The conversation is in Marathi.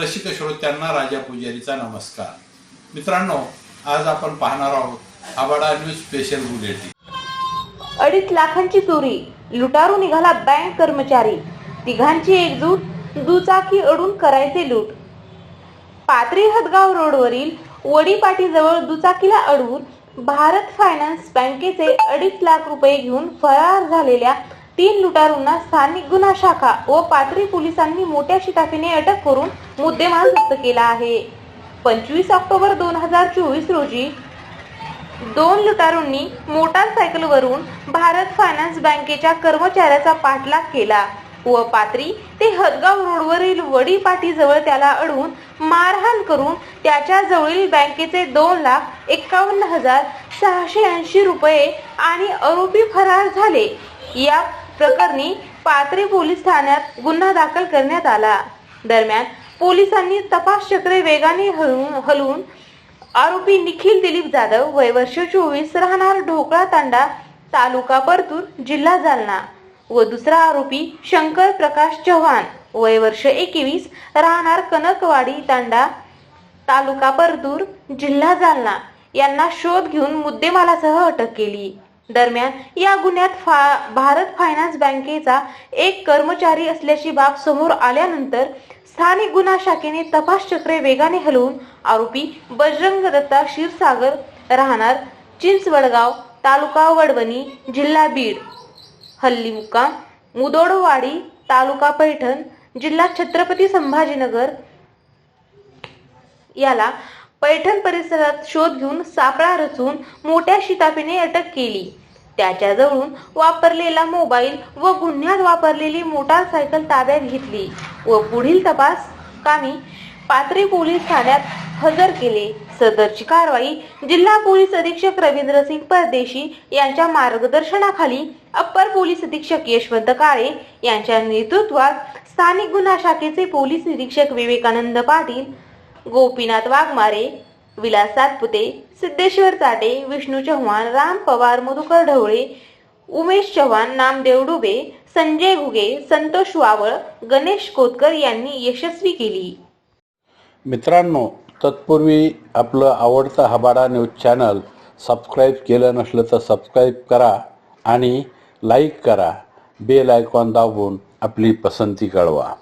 रसिक श्रोत्यांना राजा पुजारीचा नमस्कार. मित्रांनो आज आपण पाहणार आहोत आबाडा न्यूज स्पेशल बुलेटिन अडीच लाखांची चोरी लुटारू निघाला बँक कर्मचारी. तिघांची एकजूट दुचाकी अडून करायचे लूट. पात्री हदगाव रोडवरील वडीपाटीजवळ दुचाकीला अडवून भारत फायनान्स बँकेचे अडीच लाख रुपये घेऊन फरार झालेल्या तीन लुटारूंना स्थानिक गुन्हा शाखा व पाथरी पोलिसांनी मोठ्या शिताफीने अटक करून मुद्देमाल जप्त केला आहे. पंचवीस ऑक्टोबर दोन हजार चोवीस रोजी दोन लुटारूंनी मोटारसायकलवरून भारत फायनान्स बँकेच्या कर्मचाऱ्याचा पाठलाग केला व पात्री ते हदगाव रोडवरील वडी पाटीजवळ त्याला अडवून मारहाण करून त्याच्या जवळील बँकेचे दोन लाख एकावन्न हजार सहाशे ऐंशी रुपये आणि आरोपी फरार झाले. या प्रकरणी पाथरी पोलीस ठाण्यात गुन्हा दाखल करण्यात आला. दरम्यान पोलिसांनी तपास चक्रे वेगाने हलवून हलवून आरोपी निखिल दिलीप जाधव वय वर्ष चोवीस राहणार ढोकळा तांडा तालुका परतूर जिल्हा जालना व दुसरा आरोपी शंकर प्रकाश चव्हाण वय वर्ष एकवीस राहणार कनकवाडी तांडा तालुका परतूर जिल्हा जालना यांना शोध घेऊन मुद्देमालासह अटक केली. दरम्यान या गुन्ह्यात फा भारत फायनान्स बँकेचा एक कर्मचारी असल्याची बाब समोर आल्यानंतर स्थानिक गुन्हा शाखेने तपास चक्रे वेगाने हलवून आरोपी बजरंग दत्ता क्षीरसागर राहणार चिंचवडगाव तालुका वडवणी जिल्हा बीड. हल्ली मुक्काम मुदोडवाडी तालुका पैठण जिल्हा छत्रपती संभाजीनगर. याला पैठण परिसरात शोध घेऊन सापळा रचून मोठ्या शिताफीने अटक केली. त्याच्याजवळून वापरलेला मोबाईल व गुन्ह्यात वापरलेली मोटारसायकल ताब्यात घेतली व पुढील तपास कामी पाथरी पोलीस ठाण्यात हजर केले. सदरची कारवाई जिल्हा पोलीस अधीक्षक रवींद्र सिंग परदेशी यांच्या मार्गदर्शनाखाली अप्पर पोलीस अधीक्षक यशवंत काळे यांच्या नेतृत्वात स्थानिक गुन्हा शाखेचे पोलीस निरीक्षक विवेकानंद पाटील गोपीनाथ वाघमारे विलास सातपुते सिद्धेश्वर चाटे विष्णू चव्हाण राम पवार मधुकर ढवळे उमेश चव्हाण नामदेव डुबे संजय घुगे संतोष वावळ गणेश कोतकर यांनी यशस्वी केली. मित्रांनो तत्पूर्वी आपलं आवडतं हबाडा न्यूज चॅनल सबस्क्राईब केलं नसलं तर सबस्क्राईब करा आणि लाईक करा. बेल आयकॉन दाबून आपली पसंती कळवा.